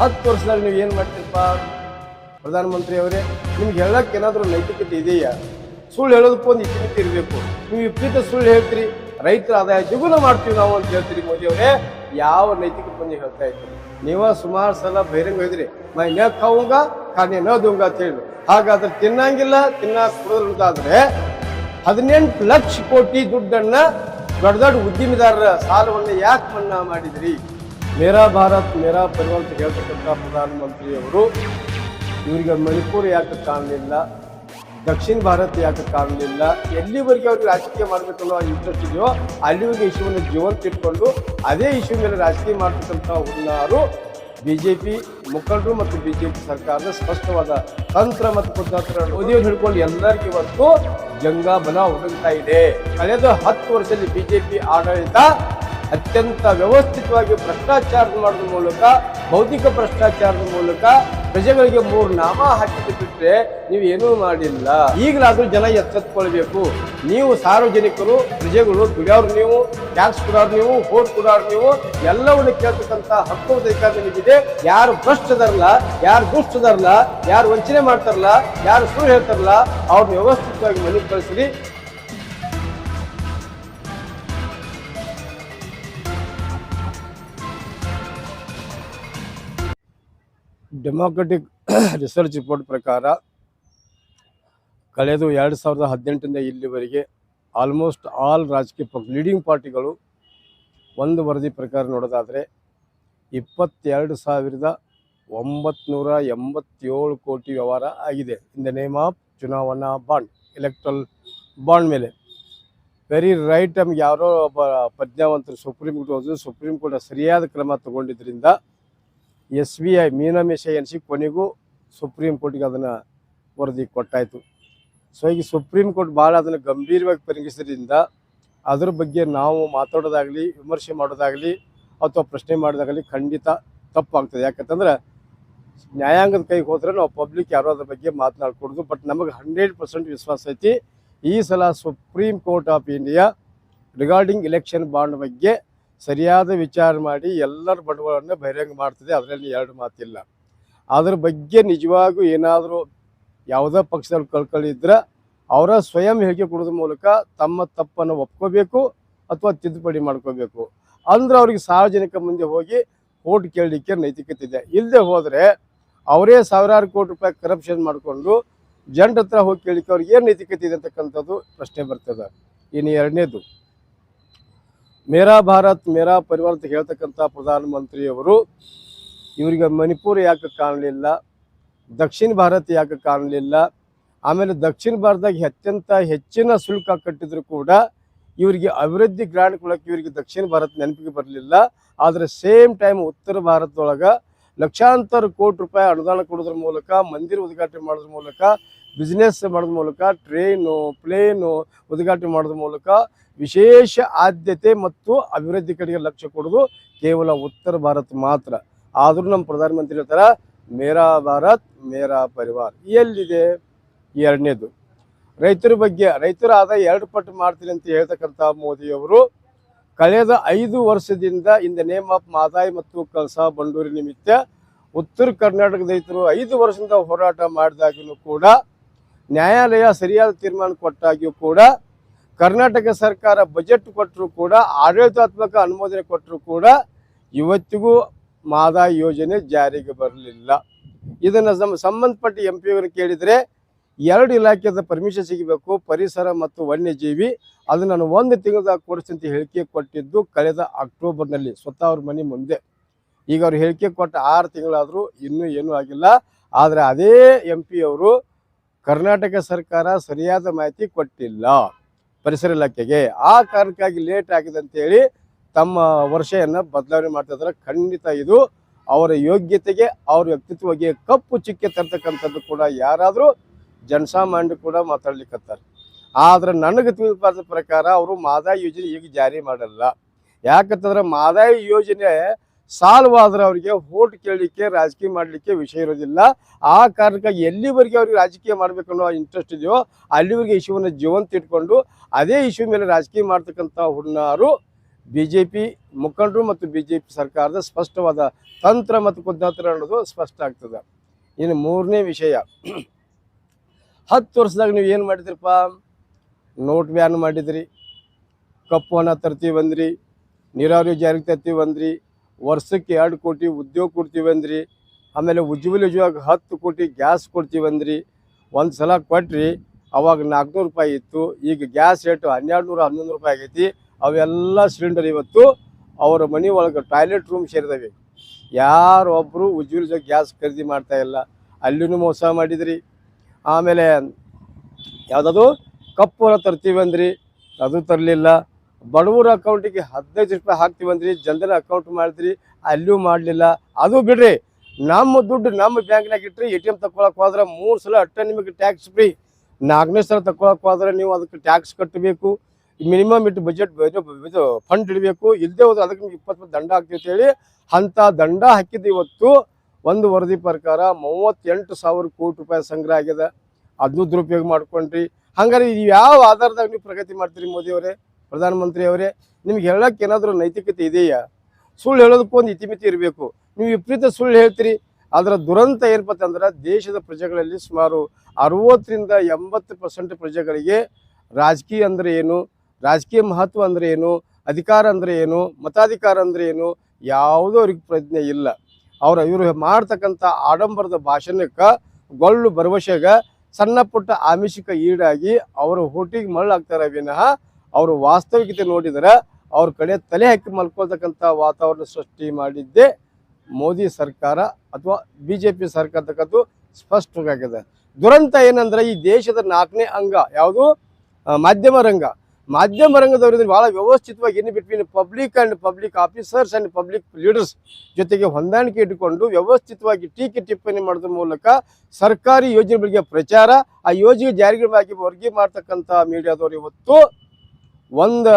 ಹತ್ತು ವರ್ಷದಲ್ಲಿ ನೀವು ಏನು ಮಾಡ್ತೀರಪ್ಪ? ಪ್ರಧಾನಮಂತ್ರಿ ಅವರೇ, ನಿಮ್ಗೆ ಹೇಳಕ್ಕೆ ಏನಾದರೂ ನೈತಿಕತೆ ಇದೆಯಾ? ಸುಳ್ಳು ಹೇಳೋದಕ್ಕೂ ಒಂದು ಇತಿಮಿತಿ ಇರಬೇಕು. ನೀವು ವಿಪರೀತ ಸುಳ್ಳು ಹೇಳ್ತೀರಿ, ರೈತರ ಆದಾಯ ದ್ವಿಗುಣ ಮಾಡ್ತೀವಿ ನಾವು ಅಂತ ಹೇಳ್ತೀರಿ ಮೋದಿ ಅವರೇ, ಯಾವ ನೈತಿಕತೆ ಬಂದು ಹೇಳ್ತಾ ಇದ್ದೀರಿ ನೀವು ಸುಮಾರು ಸಲ ಬಹಿರಂಗ ಹೋಯ್ರಿ ಮೈ ನ ಖಾವುಂಗ ಕಾನೆ ನ ಅಂತ ಹೇಳಿ. ಹಾಗಾದ್ರೆ ತಿನ್ನಂಗಿಲ್ಲ ತಿನ್ನಾಕ ಕೊಡೋದಾದ್ರೆ ಹದಿನೆಂಟು ಲಕ್ಷ ಕೋಟಿ ದುಡ್ಡನ್ನ ದೊಡ್ಡ ದೊಡ್ಡ ಉದ್ಯಮಿದಾರರ ಸಾಲವನ್ನು ಯಾಕೆ ಮನ್ನಾ ಮಾಡಿದ್ರಿ? ಮೇರಾ ಭಾರತ್, ಮೇರಾ ಪರಿವಾರ ಅಂತ ಹೇಳ್ತಕ್ಕಂಥ ಪ್ರಧಾನಮಂತ್ರಿ ಅವರು ಇವರಿಗೆ ಮಣಿಪುರ ಯಾಕೆ ಕಾಣಲಿಲ್ಲ ದಕ್ಷಿಣ ಭಾರತ ಯಾಕೆ ಕಾಣಲಿಲ್ಲ ಎಲ್ಲಿವರೆಗೆ ಅವ್ರಿಗೆ ರಾಜಕೀಯ ಮಾಡಬೇಕು ಅನ್ನೋ ಇಂಟ್ರೆಸ್ಟ್ ಇದೆಯೋ ಅಲ್ಲಿವರೆಗೆ ಇಶ್ಯೂವನ್ನು ಜೀವಂತ ಇಟ್ಕೊಂಡು ಅದೇ ಇಶ್ಯೂ ಮೇಲೆ ರಾಜಕೀಯ ಮಾಡ್ತಕ್ಕಂಥ ಜೆ ಪಿ ಮುಖಂಡರು ಮತ್ತು ಬಿ ಜೆ ಪಿ ಸರ್ಕಾರದ ಸ್ಪಷ್ಟವಾದ ತಂತ್ರ ಮತ್ತು ಕುತಂತ್ರ ಮೋದಿಯವ್ರು ಹಿಡ್ಕೊಂಡು ಎಲ್ಲರಿಗೂ ಇವತ್ತು ಜಂಗಾಬಲ ಬಲ ಹುಡುಕ್ತಾ ಇದೆ. ಕಳೆದ ಹತ್ತು ವರ್ಷದಲ್ಲಿ ಬಿ ಜೆ ಪಿ ಆಡಳಿತ ಅತ್ಯಂತ ವ್ಯವಸ್ಥಿತವಾಗಿ ಭ್ರಷ್ಟಾಚಾರದ ಮಾಡೋದ್ರ ಮೂಲಕ, ಭೌತಿಕ ಭ್ರಷ್ಟಾಚಾರದ ಮೂಲಕ ಪ್ರಜೆಗಳಿಗೆ ಮೂರು ನಾಮ ಹಾಕಿದ್ದು ಬಿಟ್ಟರೆ ನೀವು ಏನೂ ಮಾಡಿಲ್ಲ. ಈಗಲಾದರೂ ಜನ ಎಚ್ಚೆತ್ಕೊಳ್ಬೇಕು. ನೀವು ಸಾರ್ವಜನಿಕರು, ಪ್ರಜೆಗಳು ದುಡಿಯೋರು ನೀವು, ಟ್ಯಾಕ್ಸ್ ಕೊಡೋರು ನೀವು ವೋಟ್ ಕೊಡೋರು ನೀವು, ಎಲ್ಲವನ್ನು ಕೇಳ್ತಕ್ಕಂಥ ಹಕ್ಕು ಅಧಿಕಾರ ನಿಮಗಿದೆ. ಯಾರು ಭ್ರಷ್ಟದರಲ್ಲ ಯಾರು ದುಷ್ಟದರಲ್ಲ ಯಾರು ವಂಚನೆ ಮಾಡ್ತಾರಲ್ಲ, ಯಾರು ಸುಳ್ಳು ಹೇಳ್ತಾರಲ್ಲ, ಅವ್ರನ್ನ ವ್ಯವಸ್ಥಿತವಾಗಿ ಮನೆಗೆ ಕಳಿಸ್ರಿ. ಡೆಮಾಕ್ರೆಟಿಕ್ ರಿಸರ್ಚ್ ರಿಪೋರ್ಟ್ ಪ್ರಕಾರ ಕಳೆದು ಎರಡು ಸಾವಿರದ ಹದಿನೆಂಟರಿಂದ ಇಲ್ಲಿವರೆಗೆ ಆಲ್ಮೋಸ್ಟ್ ಆಲ್ ರಾಜಕೀಯ ಪಕ್ಷ ಲೀಡಿಂಗ್ ಪಾರ್ಟಿಗಳು ಒಂದು ವರದಿ ಪ್ರಕಾರ ನೋಡೋದಾದರೆ ಇಪ್ಪತ್ತೆರಡು ಸಾವಿರದ ಒಂಬತ್ನೂರ ಎಂಬತ್ತೇಳು ಕೋಟಿ ವ್ಯವಹಾರ ಆಗಿದೆ. ಇನ್ ದ ನೇಮ್ ಆಫ್ ಚುನಾವಣಾ ಬಾಂಡ್ ಎಲೆಕ್ಟ್ರಲ್ ಬಾಂಡ್ ಮೇಲೆ. ವೆರಿ ರೈಟ್ ನಮ್ಗೆ ಯಾರೋ ಒಬ್ಬ ಪ್ರಜ್ಞಾವಂತರು ಸುಪ್ರೀಂ ಕೋರ್ಟ್ ಹೋದ್ರು ಸುಪ್ರೀಂ ಕೋರ್ಟ್ ಸರಿಯಾದ ಕ್ರಮ ತಗೊಂಡಿದ್ರಿಂದ ಎಸ್ ಬಿ ಐ ಮೀನಮೇಶ ಎನಿಸಿ ಕೊನೆಗೂ ಸುಪ್ರೀಂ ಕೋರ್ಟ್ಗೆ ಅದನ್ನು ವರದಿ ಕೊಟ್ಟಾಯಿತು. ಸೊ ಈಗ ಸುಪ್ರೀಂ ಕೋರ್ಟ್ ಭಾಳ ಅದನ್ನು ಗಂಭೀರವಾಗಿ ಪರಿಗಣಿಸಿದ್ರಿಂದ ಅದ್ರ ಬಗ್ಗೆ ನಾವು ಮಾತಾಡೋದಾಗಲಿ, ವಿಮರ್ಶೆ ಮಾಡೋದಾಗಲಿ ಅಥವಾ ಪ್ರಶ್ನೆ ಮಾಡೋದಾಗಲಿ ಖಂಡಿತ ತಪ್ಪಾಗ್ತದೆ. ಯಾಕಂತಂದ್ರೆ ನ್ಯಾಯಾಂಗದ ಕೈಗೆ ಹೋದ್ರೆ ನಾವು ಪಬ್ಲಿಕ್ ಯಾರೋ ಅದ್ರ ಬಗ್ಗೆ ಮಾತನಾಡ್ಕೊಡೋದು, ಬಟ್ ನಮಗೆ ಹಂಡ್ರೆಡ್ ಪರ್ಸೆಂಟ್ ವಿಶ್ವಾಸ ಐತಿ. ಈ ಸಲ Supreme Court of India regarding election bond ಬಗ್ಗೆ ಸರಿಯಾದ ವಿಚಾರ ಮಾಡಿ ಎಲ್ಲರ ಬಂಡವಾಳವನ್ನು ಬಹಿರಂಗ ಮಾಡ್ತದೆ, ಅದರಲ್ಲಿ ಎರಡು ಮಾತಿಲ್ಲ. ಅದ್ರ ಬಗ್ಗೆ ನಿಜವಾಗೂ ಏನಾದರೂ ಯಾವುದೋ ಪಕ್ಷದಲ್ಲಿ ಕಳ್ಕೊಳ್ಳಿದ್ರೆ ಅವರ ಸ್ವಯಂ ಹೇಳಿಕೆ ಕೊಡೋದ್ರ ಮೂಲಕ ತಮ್ಮ ತಪ್ಪನ್ನು ಒಪ್ಕೋಬೇಕು ಅಥವಾ ತಿದ್ದುಪಡಿ ಮಾಡ್ಕೋಬೇಕು. ಅಂದ್ರೆ ಅವ್ರಿಗೆ ಸಾರ್ವಜನಿಕ ಮುಂದೆ ಹೋಗಿ ಓಟ್ ಕೇಳಲಿಕ್ಕೆ ನೈತಿಕತೆ ಇದೆ. ಇಲ್ಲದೆ ಹೋದರೆ ಅವರೇ ಸಾವಿರಾರು ಕೋಟಿ ರೂಪಾಯಿ ಕರಪ್ಷನ್ ಮಾಡಿಕೊಂಡು ಜನರ ಹತ್ರ ಹೋಗಿ ಕೇಳಲಿಕ್ಕೆ ಅವ್ರಿಗೆ ಏನು ನೈತಿಕತೆ ಇದೆ ಅಂತಕ್ಕಂಥದ್ದು ಪ್ರಶ್ನೆ ಬರ್ತದೆ. ಇನ್ನು ಎರಡನೇದು ಮೇರಾ ಭಾರತ್, ಮೇರಾ ಪರಿವಾರ ಅಂತ ಹೇಳ್ತಕ್ಕಂಥ ಪ್ರಧಾನಮಂತ್ರಿಯವರು ಇವರಿಗೆ ಮಣಿಪುರ ಯಾಕೆ ಕಾಣಲಿಲ್ಲ? ದಕ್ಷಿಣ ಭಾರತ ಯಾಕೆ ಕಾಣಲಿಲ್ಲ? ಆಮೇಲೆ ದಕ್ಷಿಣ ಭಾರತದಾಗ ಅತ್ಯಂತ ಹೆಚ್ಚಿನ ಶುಲ್ಕ ಕಟ್ಟಿದ್ರು ಕೂಡ ಇವರಿಗೆ ಅಭಿವೃದ್ಧಿ ಗ್ರಾಂಡ್ ಕೊಡೋಕೆ ಇವರಿಗೆ ದಕ್ಷಿಣ ಭಾರತ ನೆನಪಿಗೆ ಬರಲಿಲ್ಲ. ಆದರೆ ಸೇಮ್ ಟೈಮ್ ಉತ್ತರ ಭಾರತದೊಳಗೆ ಲಕ್ಷಾಂತರ ಕೋಟಿ ರೂಪಾಯಿ ಅನುದಾನ ಕೊಡೋದ್ರ ಮೂಲಕ, ಮಂದಿರ ಉದ್ಘಾಟನೆ ಮಾಡೋದ್ರ ಮೂಲಕ ಬಿಸ್ನೆಸ್ ಮಾಡೋದ್ರ ಮೂಲಕ ಟ್ರೈನು ಪ್ಲೇನು ಉದ್ಘಾಟನೆ ಮಾಡೋದ್ರ ಮೂಲಕ ವಿಶೇಷ ಆದ್ಯತೆ ಮತ್ತು ಅಭಿವೃದ್ಧಿ ಕಡೆಗೆ ಲಕ್ಷ್ಯ ಕೊಡೋದು ಕೇವಲ ಉತ್ತರ ಭಾರತ ಮಾತ್ರ. ಆದರೂ ನಮ್ಮ ಪ್ರಧಾನಮಂತ್ರಿ ಹೇಳ್ತಾರೆ, ಮೇರಾ ಭಾರತ್, ಮೇರಾ ಪರಿವಾರ್. ಎಲ್ಲಿದೆ? ಎರಡನೇದು. ರೈತರ ಬಗ್ಗೆ, ರೈತರ ಆದಾಯ ಎರಡು ಪಟ್ಟು ಮಾಡ್ತೀನಿ ಅಂತ ಹೇಳ್ತಕ್ಕಂಥ ಮೋದಿಯವರು ಕಳೆದ ಐದು ವರ್ಷದಿಂದ ಇನ್ ನೇಮ್ ಆಫ್ ಮಾದಾಯಿ ಮತ್ತು ಕಳಸ ಬಂಡೂರಿ ನಿಮಿತ್ತ ಉತ್ತರ ಕರ್ನಾಟಕದ ರೈತರು ಐದು ವರ್ಷದಿಂದ ಹೋರಾಟ ಮಾಡಿದಾಗಲೂ ಕೂಡ ನ್ಯಾಯಾಲಯ ಸರಿಯಾದ ತೀರ್ಮಾನ ಕೊಟ್ಟಾಗಿಯೂ ಕೂಡ ಕರ್ನಾಟಕ ಸರ್ಕಾರ ಬಜೆಟ್ ಕೊಟ್ಟರು ಕೂಡ, ಆಡಳಿತಾತ್ಮಕ ಅನುಮೋದನೆ ಕೊಟ್ಟರು ಕೂಡ ಇವತ್ತಿಗೂ ಮಾದಾಯಿ ಯೋಜನೆ ಜಾರಿಗೆ ಬರಲಿಲ್ಲ. ಇದನ್ನು ಸಂಬಂಧಪಟ್ಟ ಎಂ ಪಿಯವರು ಕೇಳಿದರೆ ಎರಡು ಇಲಾಖೆದ ಪರ್ಮಿಷನ್ ಸಿಗಬೇಕು, ಪರಿಸರ ಮತ್ತು ವನ್ಯಜೀವಿ. ಅದು ನಾನು ಒಂದು ತಿಂಗಳದಾಗ ಕೊಡಿಸಿ ಅಂತ ಹೇಳಿಕೆ ಕೊಟ್ಟಿದ್ದು ಕಳೆದ ಅಕ್ಟೋಬರ್ನಲ್ಲಿ, ಸ್ವತಃ ಅವ್ರ ಮನೆ ಮುಂದೆ. ಈಗ ಅವ್ರು ಹೇಳಿಕೆ ಕೊಟ್ಟ ಆರು ತಿಂಗಳಾದರೂ ಇನ್ನೂ ಏನೂ ಆಗಿಲ್ಲ. ಆದರೆ ಅದೇ ಎಂ ಅವರು ಕರ್ನಾಟಕ ಸರ್ಕಾರ ಸರಿಯಾದ ಮಾಹಿತಿ ಕೊಟ್ಟಿಲ್ಲ ಪರಿಸರ ಇಲಾಖೆಗೆ. ಆ ಕಾರಣಕ್ಕಾಗಿ ಲೇಟ್ ಆಗಿದೆ ಅಂತೇಳಿ ತಮ್ಮ ವರ್ಷೆಯನ್ನು ಬದಲಾವಣೆ ಮಾಡ್ತಿದ್ದಾರೆ ಖಂಡಿತ ಇದು ಅವರ ಯೋಗ್ಯತೆಗೆ, ಅವ್ರ ವ್ಯಕ್ತಿತ್ವಕ್ಕೆ ಕಪ್ಪು ಚಿಕ್ಕೆ ತರ್ತಕ್ಕಂಥದ್ದು ಕೂಡ ಯಾರಾದರೂ ಜನಸಾಮಾನ್ಯರು ಕೂಡ ಮಾತಾಡ್ಲಿಕ್ಕತ್ತಾರೆ ಆದ್ರೆ ನನಗೆ ತಿಳಿದ ಪ್ರಕಾರ ಅವರು ಮಾದಾಯ ಯೋಜನೆ ಈಗ ಜಾರಿ ಮಾಡಲ್ಲ. ಯಾಕಂತಂದ್ರೆ ಮಾದಾಯಿ ಯೋಜನೆ ಸಾಲ್ವ್ ಆದ್ರೆ ಅವರಿಗೆ ಓಟ್ ಕೇಳಲಿಕ್ಕೆ, ರಾಜಕೀಯ ಮಾಡಲಿಕ್ಕೆ ವಿಷಯ ಇರೋದಿಲ್ಲ. ಆ ಕಾರಣಕ್ಕಾಗಿ ಎಲ್ಲಿವರೆಗೆ ಅವ್ರಿಗೆ ರಾಜಕೀಯ ಮಾಡಬೇಕನ್ನೋ ಇಂಟ್ರೆಸ್ಟ್ ಇದೆಯೋ ಅಲ್ಲಿವರೆಗೆ ಇಶ್ಯೂವನ್ನು ಜೀವಂತ ಇಟ್ಕೊಂಡು ಅದೇ ಇಶ್ಯೂ ಮೇಲೆ ರಾಜಕೀಯ ಮಾಡ್ತಕ್ಕಂಥ ಹುನ್ನಾರು ಬಿ ಜೆ ಪಿ ಮುಖಂಡರು ಮತ್ತು ಬಿ ಜೆ ಪಿ ಸರ್ಕಾರದ ಸ್ಪಷ್ಟವಾದ ತಂತ್ರ ಮತ್ತು ಕುತಂತ್ರ ಅನ್ನೋದು ಸ್ಪಷ್ಟ ಆಗ್ತದೆ. ಇನ್ನು ಮೂರನೇ ವಿಷಯ. ಹತ್ತು ವರ್ಷದಾಗ ನೀವು ಏನು ಮಾಡಿದ್ರಪ್ಪ? ನೋಟ್ ಬ್ಯಾನ್ ಮಾಡಿದ್ರಿ. ಕಪ್ಪು ಹಣ ತರ್ತೀವಿ ಅಂದ್ರಿ ನೀರಾವರಿ ಜಾರಿಗೆ ತರ್ತೀವಿ ಅಂದ್ರಿ ವರ್ಷಕ್ಕೆ ಎರಡು ಕೋಟಿ ಉದ್ಯೋಗ ಕೊಡ್ತೀವಿ ಅಂದ್ರಿ ಆಮೇಲೆ ಉಜ್ವಲ ಯೋಜನೆಗೆ ಹತ್ತು ಕೋಟಿ ಗ್ಯಾಸ್ ಕೊಡ್ತೀವಿ ಅಂದ್ರಿ ಒಂದು ಸಲ ಕೊಟ್ರಿ, ಅವಾಗ ನಾಲ್ಕುನೂರು ರೂಪಾಯಿ ಇತ್ತು. ಈಗ ಗ್ಯಾಸ್ ರೇಟು ಹನ್ನೆರಡು ನೂರ ಹನ್ನೊಂದು ರೂಪಾಯಿ ಆಗೈತಿ. ಅವೆಲ್ಲ ಸಿಲಿಂಡರ್ ಇವತ್ತು ಅವರ ಮನೆ ಒಳಗೆ ಟಾಯ್ಲೆಟ್ ರೂಮ್ ಸೇರಿದವೆ. ಯಾರೊಬ್ಬರು ಉಜ್ವಲ ಗ್ಯಾಸ್ ಖರೀದಿ ಮಾಡ್ತಾ ಇಲ್ಲ. ಅಲ್ಲಿನೂ ಮೋಸ ಮಾಡಿದ್ರಿ. ಆಮೇಲೆ ಯಾವುದದು? ಕಪ್ಪು ತರ್ತೀವಿ ಅಂದ್ರಿ. ಅದು ತರಲಿಲ್ಲ. ಬಡವರ ಅಕೌಂಟಿಗೆ ಹದಿನೈದು ರೂಪಾಯಿ ಹಾಕ್ತೀವಿ ಅಂದ್ರಿ. ಜನರ ಅಕೌಂಟ್ ಮಾಡಿದ್ರಿ. ಅಲ್ಲೂ ಮಾಡಲಿಲ್ಲ. ಅದು ಬಿಡ್ರಿ, ನಮ್ಮ ದುಡ್ಡು ನಮ್ಮ ಬ್ಯಾಂಕ್ನಾಗ ಇಟ್ರಿ, ಎ ಟಿ ಎಂ ತಗೊಳಕ್ ಹೋದ್ರೆ ಮೂರು ಸಲ ಅಟ್ಟ ನಿಮಗೆ ಟ್ಯಾಕ್ಸ್ ಫ್ರೀ ನಾಲ್ಕನೇ ಸಲ ತಗೊಳಕ್ ಹೋದ್ರೆ ನೀವು ಅದಕ್ಕೆ ಟ್ಯಾಕ್ಸ್ ಕಟ್ಟಬೇಕು ಮಿನಿಮಮ್ ಇಟ್ಟು ಬಜೆಟ್ ಇದು ಫಂಡ್ ಇಡಬೇಕು. ಇಲ್ಲದೆ ಹೋದ್ರೆ ಅದಕ್ಕೆ ನಿಮ್ಗೆ ಇಪ್ಪತ್ತು ದಂಡ ಹಾಕ್ತೀವಿ ಅಂತೇಳಿ ಅಂಥ ದಂಡ ಹಾಕಿದ್ದು ಇವತ್ತು ಒಂದು ವರದಿ ಪ್ರಕಾರ ಮೂವತ್ತೆಂಟು ಸಾವಿರ ಕೋಟಿ ರೂಪಾಯಿ ಸಂಗ್ರಹ ಆಗಿದೆ. ಅದನ್ನು ದುರುಪಯೋಗ ಮಾಡ್ಕೊಂಡ್ರಿ. ಹಂಗಾರೆ ನೀವು ಯಾವ ಆಧಾರದಾಗ ನೀವು ಪ್ರಗತಿ ಮಾಡ್ತೀರಿ ಮೋದಿಯವರೇ ಪ್ರಧಾನಮಂತ್ರಿ ಅವರೇ ನಿಮ್ಗೆ ಹೇಳಕ್ಕೆ ಏನಾದರೂ ನೈತಿಕತೆ ಇದೆಯಾ? ಸುಳ್ಳು ಹೇಳೋದಕ್ಕೂ ಒಂದು ಇತಿಮಿತಿ ಇರಬೇಕು. ನೀವು ವಿಪರೀತ ಸುಳ್ಳು ಹೇಳ್ತೀರಿ. ಅದರ ದುರಂತ ಏನಪ್ಪ ಅಂದ್ರೆ ದೇಶದ ಪ್ರಜೆಗಳಲ್ಲಿ ಸುಮಾರು ಅರವತ್ತರಿಂದ ಎಂಬತ್ತು ಪರ್ಸೆಂಟ್ ಪ್ರಜೆಗಳಿಗೆ ರಾಜಕೀಯ ಅಂದರೆ ಏನು, ರಾಜಕೀಯ ಮಹತ್ವ ಅಂದರೆ ಏನು, ಅಧಿಕಾರ ಅಂದರೆ ಏನು, ಮತಾಧಿಕಾರ ಅಂದರೆ ಏನು, ಯಾವುದೋ ಅವ್ರಿಗೆ ಪ್ರಜ್ಞೆ ಇಲ್ಲ. ಅವ್ರ ಇವರು ಮಾಡ್ತಕ್ಕಂಥ ಆಡಂಬರದ ಭಾಷಣಕ್ಕೆ ಗೊಳ್ಳು ಭರವಸೆಗ ಸಣ್ಣ ಪುಟ್ಟ ಆಮಿಷಕ್ಕೆ ಈಡಾಗಿ ಅವರ ಹುಟ್ಟಿಗೆ ಮರಳಾಗ್ತಾರೆ ವಿನಃ ಅವರು ವಾಸ್ತವಿಕತೆ ನೋಡಿದರೆ ಅವ್ರ ಕಡೆ ತಲೆ ಹಾಕಿ ಮಲ್ಕೊಳ್ತಕ್ಕಂಥ ವಾತಾವರಣ ಸೃಷ್ಟಿ ಮಾಡಿದ್ದೇ ಮೋದಿ ಸರ್ಕಾರ ಅಥವಾ ಬಿ ಜೆ ಪಿ ಸರ್ಕಾರ ಸ್ಪಷ್ಟವಾಗಿದೆ. ದುರಂತ ಏನಂದ್ರೆ ಈ ದೇಶದ ನಾಲ್ಕನೇ ಅಂಗ ಯಾವುದು? ಮಾಧ್ಯಮ ರಂಗ. ಮಾಧ್ಯಮ ರಂಗದವರಿಂದ ಬಹಳ ವ್ಯವಸ್ಥಿತವಾಗಿ in between public and public officers and public leaders ಜೊತೆಗೆ ಹೊಂದಾಣಿಕೆ ಇಟ್ಟುಕೊಂಡು ವ್ಯವಸ್ಥಿತವಾಗಿ ಟೀಕೆ ಟಿಪ್ಪಣಿ ಮಾಡೋದ್ರ ಮೂಲಕ ಸರ್ಕಾರಿ ಯೋಜನೆಗಳಿಗೆ ಪ್ರಚಾರ, ಆ ಯೋಜನೆ ಜಾರಿಗೆ ಆಗಿ ವರ್ಗಿ ಮಾಡ್ತಕ್ಕಂಥ ಮೀಡಿಯಾದವರು ಇವತ್ತು ಒಂದು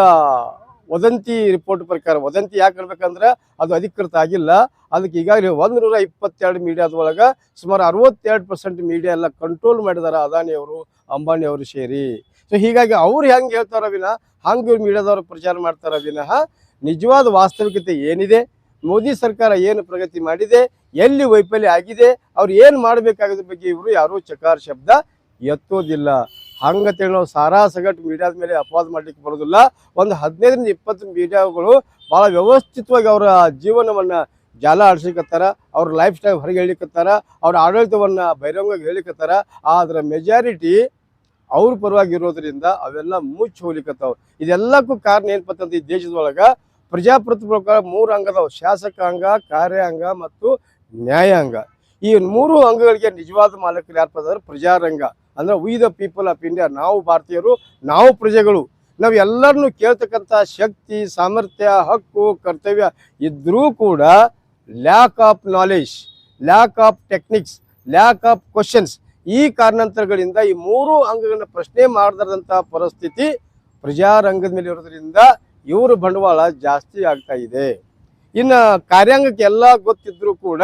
ವದಂತಿ ರಿಪೋರ್ಟ್ ಪ್ರಕಾರ, ವದಂತಿ ಯಾಕೆ ಹೇಳ್ಬೇಕಂದ್ರೆ ಅದು ಅಧಿಕೃತ ಆಗಿಲ್ಲ. ಅದಕ್ಕೆ ಈಗಾಗಲೇ ಒಂದು ನೂರ ಇಪ್ಪತ್ತೆರಡು ಮೀಡಿಯಾದೊಳಗೆ ಸುಮಾರು ಅರವತ್ತೆರಡು ಪರ್ಸೆಂಟ್ ಮೀಡಿಯಾ ಎಲ್ಲ ಕಂಟ್ರೋಲ್ ಮಾಡಿದಾರೆ ಅದಾನಿಯವರು, ಅಂಬಾನಿಯವರು ಸೇರಿ. ಸೊ ಹೀಗಾಗಿ ಅವ್ರು ಹೆಂಗೆ ಹೇಳ್ತಾರ ವಿನಃ ಹಂಗೆ ಮೀಡಿಯಾದವ್ರು ಪ್ರಚಾರ ಮಾಡ್ತಾರ ವಿನಃ ನಿಜವಾದ ವಾಸ್ತವಿಕತೆ ಏನಿದೆ, ಮೋದಿ ಸರ್ಕಾರ ಏನು ಪ್ರಗತಿ ಮಾಡಿದೆ, ಎಲ್ಲಿ ವೈಫಲ್ಯ ಆಗಿದೆ, ಅವ್ರು ಏನು ಮಾಡಬೇಕಾಗೋದ್ರ ಬಗ್ಗೆ ಇವರು ಯಾರೂ ಚಕಾರ ಶಬ್ದ ಎತ್ತೋದಿಲ್ಲ. ಹಂಗಂತೇಳಿ ನಾವು ಸಾರಾ ಸಗಟು ಮೀಡಿಯಾದ ಮೇಲೆ ಅಪವಾದ ಮಾಡ್ಲಿಕ್ಕೆ ಬರೋದಿಲ್ಲ. ಒಂದು ಹದಿನೈದರಿಂದ ಇಪ್ಪತ್ತು ಮೀಡಿಯಾಗಳು ಭಾಳ ವ್ಯವಸ್ಥಿತವಾಗಿ ಅವರ ಜೀವನವನ್ನು ಜಾಲ ಆಡಿಸ್ಲಿಕ್ಕತ್ತಾರ ಅವ್ರ ಲೈಫ್ ಸ್ಟೈಲ್ ಹೊರಗೆ ಹೇಳಿಕತ್ತಾರ ಅವ್ರ ಆಡಳಿತವನ್ನು ಬಹಿರಂಗವಾಗಿ ಹೇಳಿಕತ್ತಾರ ಆದ್ರೆ ಮೆಜಾರಿಟಿ ಅವ್ರ ಪರವಾಗಿ ಇರೋದ್ರಿಂದ ಅವೆಲ್ಲ ಮುಚ್ಚಿ ಹೋಗ್ಲಿಕ್ಕತ್ತಾವ ಇದೆಲ್ಲಕ್ಕೂ ಕಾರಣ ಏನಪ್ಪ ಅಂತಂದ್ರೆ ಈ ದೇಶದೊಳಗೆ ಪ್ರಜಾಪ್ರಭುತ್ವ ಪ್ರಕಾರ ಮೂರು ಅಂಗದವು ಶಾಸಕಾಂಗ ಕಾರ್ಯಾಂಗ ಮತ್ತು ನ್ಯಾಯಾಂಗ. ಈ ಮೂರು ಅಂಗಗಳಿಗೆ ನಿಜವಾದ ಮಾಲಕರು ಯಾರಪ್ಪ ಅಂದ್ರೆ ಪ್ರಜಾರಂಗ. ಅಂದ್ರೆ we the people of India ನಾವು ಭಾರತೀಯರು, ನಾವು ಪ್ರಜೆಗಳು. ನಾವು ಎಲ್ಲರನ್ನು ಕೇಳ್ತಕ್ಕಂಥ ಶಕ್ತಿ, ಸಾಮರ್ಥ್ಯ, ಹಕ್ಕು, ಕರ್ತವ್ಯ ಇದ್ರೂ ಕೂಡ lack of knowledge lack of techniques lack of questions ಈ ಕಾರಣಾಂತರಗಳಿಂದ ಈ ಮೂರು ಅಂಗಗಳನ್ನ ಪ್ರಶ್ನೆ ಮಾಡದಂತಹ ಪರಿಸ್ಥಿತಿ ಪ್ರಜಾರಂಗದ ಮೇಲೆ ಇರೋದ್ರಿಂದ ಇವ್ರ ಬಂಡವಾಳ ಜಾಸ್ತಿ ಆಗ್ತಾ ಇದೆ. ಇನ್ನು ಕಾರ್ಯಾಂಗಕ್ಕೆ ಎಲ್ಲ ಗೊತ್ತಿದ್ರೂ ಕೂಡ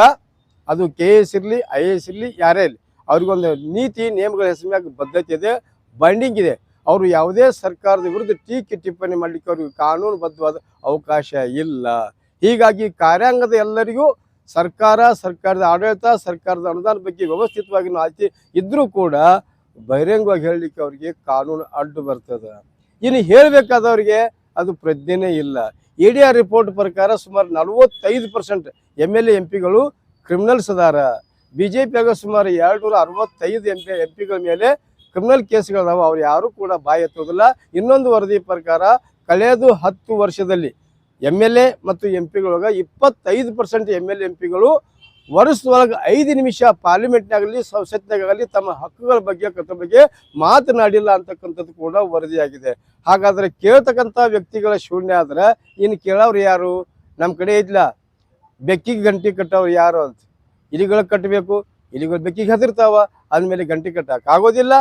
ಅದು ಕೆ ಎಸ್ ಇರಲಿ, ಐ ಎ ಎಸ್ ಇರಲಿ, ಯಾರೇ ಇರಲಿ, ಅವ್ರಿಗೊಂದು ನೀತಿ, ನಿಯಮಗಳ ಹೆಸರು ಮ್ಯಾಗ ಬದ್ಧತೆ ಇದೆ ಬೈಂಡಿಂಗ್ ಇದೆ. ಅವರು ಯಾವುದೇ ಸರ್ಕಾರದ ವಿರುದ್ಧ ಟೀಕೆ ಟಿಪ್ಪಣಿ ಮಾಡಲಿಕ್ಕೆ ಅವ್ರಿಗೆ ಕಾನೂನುಬದ್ಧವಾದ ಅವಕಾಶ ಇಲ್ಲ. ಹೀಗಾಗಿ ಕಾರ್ಯಾಂಗದ ಎಲ್ಲರಿಗೂ ಸರ್ಕಾರ, ಸರ್ಕಾರದ ಆಡಳಿತ, ಸರ್ಕಾರದ ಅನುದಾನ ಬಗ್ಗೆ ವ್ಯವಸ್ಥಿತವಾಗಿ ಆಯ್ತಿ ಇದ್ರೂ ಕೂಡ ಬಹಿರಂಗವಾಗಿ ಹೇಳಲಿಕ್ಕೆ ಅವರಿಗೆ ಕಾನೂನು ಅಡ್ಡು ಬರ್ತದೆ. ಇನ್ನು ಹೇಳಬೇಕಾದವ್ರಿಗೆ ಅದು ಪ್ರಜ್ಞೆನೇ ಇಲ್ಲ. ಇ ಡಿ ಆರ್ ರಿಪೋರ್ಟ್ ಪ್ರಕಾರ ಸುಮಾರು ನಲವತ್ತೈದು percent M L A M ಪಿಗಳು criminals ಅದಾರ. ಬಿ ಜೆ ಪಿಯಾಗ ಸುಮಾರು ಎರಡು ನೂರ ಅರವತ್ತೈದು ಎಂ ಪಿ ಎಂ ಪಿಗಳ ಮೇಲೆ ಕ್ರಿಮಿನಲ್ ಕೇಸ್ಗಳದಾವ. ಅವ್ರು ಯಾರೂ ಕೂಡ ಬಾಯಿ ಎತ್ತೋದಿಲ್ಲ. ಇನ್ನೊಂದು ವರದಿ ಪ್ರಕಾರ ಕಳೆದು ಹತ್ತು ವರ್ಷದಲ್ಲಿ ಎಂ ಎಲ್ ಎ ಮತ್ತು ಎಂ ಪಿಗಳೊಳಗೆ ಇಪ್ಪತ್ತೈದು ಪರ್ಸೆಂಟ್ ಎಂ ಎಲ್ ಎಂ ಪಿಗಳು ವರ್ಷದೊಳಗೆ ಐದು ನಿಮಿಷ ಪಾರ್ಲಿಮೆಂಟ್ನಾಗಲಿ ಸಂಸತ್ನಾಗಲಿ ತಮ್ಮ ಹಕ್ಕುಗಳ ಬಗ್ಗೆ, ಕಥ ಬಗ್ಗೆ ಮಾತನಾಡಿಲ್ಲ ಅಂತಕ್ಕಂಥದ್ದು ಕೂಡ ವರದಿಯಾಗಿದೆ. ಹಾಗಾದ್ರೆ ಕೇಳ್ತಕ್ಕಂಥ ವ್ಯಕ್ತಿಗಳ ಶೂನ್ಯ ಆದರೆ ಇನ್ನು ಕೇಳೋರು ಯಾರು? ನಮ್ಮ ಕಡೆ ಇಲ್ಲ ಬೆಕ್ಕಿಗೆ ಗಂಟೆ ಕಟ್ಟೋರು ಯಾರು ಅಂತ? ಇಲಿಗಳಿಗೆ ಕಟ್ಟಬೇಕು ಇಲಿಗಳು ಬೆಕ್ಕಿಗೆ ಹತ್ತಿರ್ತಾವ, ಅಂದಮೇಲೆ ಗಂಟೆ ಕಟ್ಟಕ್ಕೆ ಆಗೋದಿಲ್ಲ.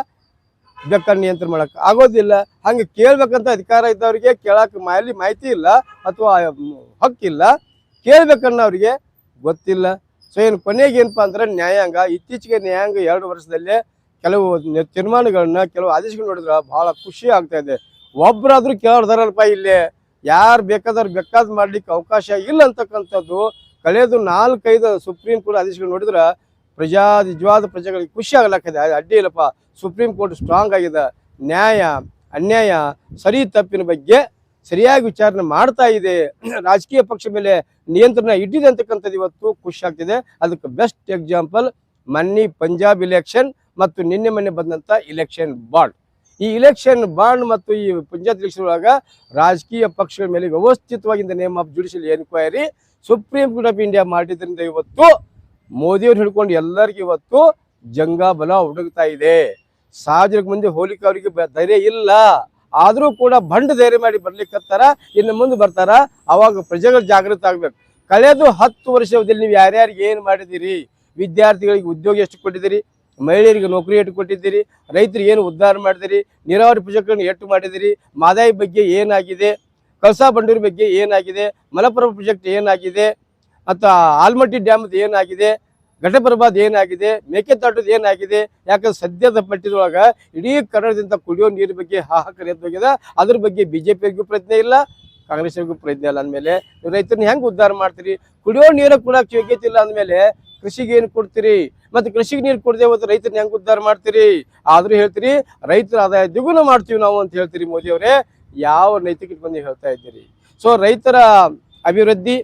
ಬೆಕ್ಕನ್ನು ನಿಯಂತ್ರಣ ಮಾಡಕ್ಕೆ ಆಗೋದಿಲ್ಲ. ಹಂಗೆ ಕೇಳ್ಬೇಕಂತ ಅಧಿಕಾರ ಇದ್ದವರಿಗೆ ಕೇಳಕ್ಕೆ ಮಾಲಿ ಮಾಹಿತಿ ಇಲ್ಲ ಅಥವಾ ಹಕ್ಕಿಲ್ಲ. ಕೇಳ್ಬೇಕನ್ನೋರಿಗೆ ಗೊತ್ತಿಲ್ಲ. ಸೊ ಏನು ಕೊನೆಗೆ ಏನಪ್ಪ ಅಂದ್ರೆ ನ್ಯಾಯಾಂಗ, ಇತ್ತೀಚೆಗೆ ನ್ಯಾಯಾಂಗ ಎರಡು ವರ್ಷದಲ್ಲೇ ಕೆಲವು ತೀರ್ಮಾನಗಳನ್ನ, ಕೆಲವು ಆದೇಶಗಳು ನೋಡಿದ್ರೆ ಬಹಳ ಖುಷಿ ಆಗ್ತಾ ಇದೆ. ಕೇಳೋದಾರಲ್ಪ ಇಲ್ಲಿ. ಯಾರು ಬೇಕಾದವ್ರು ಬೇಕಾದ್ ಮಾಡ್ಲಿಕ್ಕೆ ಅವಕಾಶ ಇಲ್ಲ ಅಂತಕ್ಕಂಥದ್ದು ಕಳೆದು ನಾಲ್ಕೈದು ಸುಪ್ರೀಂ ಕೋರ್ಟ್ ಆದೇಶಗಳು ನೋಡಿದ್ರೆ ಪ್ರಜಾ ನಿಜವಾದ ಪ್ರಜೆಗಳಿಗೆ ಖುಷಿ ಆಗ್ಲಾಕಿದೆ ಅದು ಅಡ್ಡಿ ಇಲ್ಲಪ್ಪ ಸುಪ್ರೀಂ ಕೋರ್ಟ್ ಸ್ಟ್ರಾಂಗ್ ಆಗಿದೆ. ನ್ಯಾಯ, ಅನ್ಯಾಯ, ಸರಿ ತಪ್ಪಿನ ಬಗ್ಗೆ ಸರಿಯಾಗಿ ವಿಚಾರಣೆ ಮಾಡ್ತಾ ಇದೆ. ರಾಜಕೀಯ ಪಕ್ಷ ಮೇಲೆ ನಿಯಂತ್ರಣ ಇಟ್ಟಿದೆ ಅಂತಕ್ಕಂಥದ್ದು ಇವತ್ತು ಖುಷಿ ಆಗ್ತಿದೆ. ಅದಕ್ಕೆ ಬೆಸ್ಟ್ ಎಕ್ಸಾಂಪಲ್ ಮನ್ನಿ ಪಂಜಾಬ್ ಇಲೆಕ್ಷನ್ ಮತ್ತು ನಿನ್ನೆ ಮೊನ್ನೆ ಬಂದಂಥ ಇಲೆಕ್ಷನ್ ಬಾಂಡ್ ಈ ಇಲೆಕ್ಷನ್ ಬಾಂಡ್ ಮತ್ತು ಈ ಪಂಚಾಯತ್ ಇಲೆಕ್ಷನ್ ಒಳಗ ರಾಜಕೀಯ ಪಕ್ಷಗಳ ಮೇಲೆ ವ್ಯವಸ್ಥಿತವಾಗಿ name of judicial enquiry Supreme Court of India ಮಾಡಿದ್ರಿಂದ ಇವತ್ತು ಮೋದಿಯವ್ರು ಹಿಡ್ಕೊಂಡು ಎಲ್ಲರಿಗೂ ಇವತ್ತು ಜಂಗಾಬಲ ಹುಡುಕ್ತಾ ಇದೆ. ಸಾರ್ವಜನಿಕ ಮಂದಿ ಹೋಲಿಕೆ ಅವರಿಗೆ ಧೈರ್ಯ ಇಲ್ಲ. ಆದರೂ ಕೂಡ ಬಂಡ್ ಧೈರ್ಯ ಮಾಡಿ ಬರ್ಲಿಕ್ಕತ್ತಾರ ಇನ್ನು ಮುಂದೆ ಬರ್ತಾರ. ಅವಾಗ ಪ್ರಜೆಗಳು ಜಾಗೃತ ಆಗ್ಬೇಕು. ಕಳೆದು ಹತ್ತು ವರ್ಷದಲ್ಲಿ ನೀವು ಯಾರ್ಯಾರಿಗೆ ಏನು ಮಾಡಿದಿರಿ ವಿದ್ಯಾರ್ಥಿಗಳಿಗೆ ಉದ್ಯೋಗ ಎಷ್ಟು ಕೊಟ್ಟಿದ್ದೀರಿ? ಮಹಿಳೆಯರಿಗೆ ನೌಕರಿ ಎಷ್ಟು ಕೊಟ್ಟಿದ್ದೀರಿ? ರೈತರಿಗೆ ಏನು ಉದ್ಧಾರ ಮಾಡಿದಿರಿ ನೀರಾವರಿ ಪ್ರಜೆಗಳನ್ನು ಎಷ್ಟು ಮಾಡಿದಿರಿ ಮಾದಾಯಿ ಬಗ್ಗೆ ಏನಾಗಿದೆ? ಕಳಸಾ ಬಂಡೂರಿ ಬಗ್ಗೆ ಏನಾಗಿದೆ? ಮಲಪುರ ಪ್ರಾಜೆಕ್ಟ್ ಏನಾಗಿದೆ? ಮತ್ತು ಆಲ್ಮಟ್ಟಿ ಡ್ಯಾಮ್ದು ಏನಾಗಿದೆ ಘಟಪ್ರಭಾದ ಏನಾಗಿದೆ ಮೇಕೆದಾಟದ ಏನಾಗಿದೆ, ಯಾಕಂದ್ರೆ ಸದ್ಯದ ಪಟ್ಟಿದೊಳಗೆ ಇಡೀ ಕನ್ನಡದಿಂದ ಕುಡಿಯೋ ನೀರಿನ ಬಗ್ಗೆ ಹಾಹಾಕಾರ ಎದ್ದೋಗಿದೆ ಅದ್ರ ಬಗ್ಗೆ ಬಿ ಜೆ ಪಿಗೂ ಪ್ರಯತ್ನ ಇಲ್ಲ ಕಾಂಗ್ರೆಸ್ಗೂ ಪ್ರಯತ್ನ ಇಲ್ಲ ಅಂದಮೇಲೆ. ರೈತರನ್ನ ಹೆಂಗೆ ಉದ್ಧಾರ ಮಾಡ್ತೀರಿ? ಕುಡಿಯೋ ನೀರು ಕೊಡೋಕೆ ಯೋಗ್ಯತೆ ಇಲ್ಲ ಅಂದಮೇಲೆ ಕೃಷಿಗೆ ಏನು ಕೊಡ್ತೀರಿ? ಮತ್ತು ಕೃಷಿಗೆ ನೀರು ಕೊಡದೆ ಹೋದ್ರೆ ರೈತರನ್ನ ಹೆಂಗೆ ಉದ್ಧಾರ ಮಾಡ್ತೀರಿ? ಆದರೂ ಹೇಳ್ತೀರಿ, ರೈತರ ಆದಾಯ ದ್ವಿಗುಣ ಮಾಡ್ತೀವಿ ನಾವು ಅಂತ ಹೇಳ್ತೀರಿ ಮೋದಿ ಅವರೇ ಯಾವ ನೈತಿಕತೆ ಬಂದು ಹೇಳ್ತಾ ಇದ್ದೀರಿ? ಸೊ ರೈತರ ಅಭಿವೃದ್ಧಿ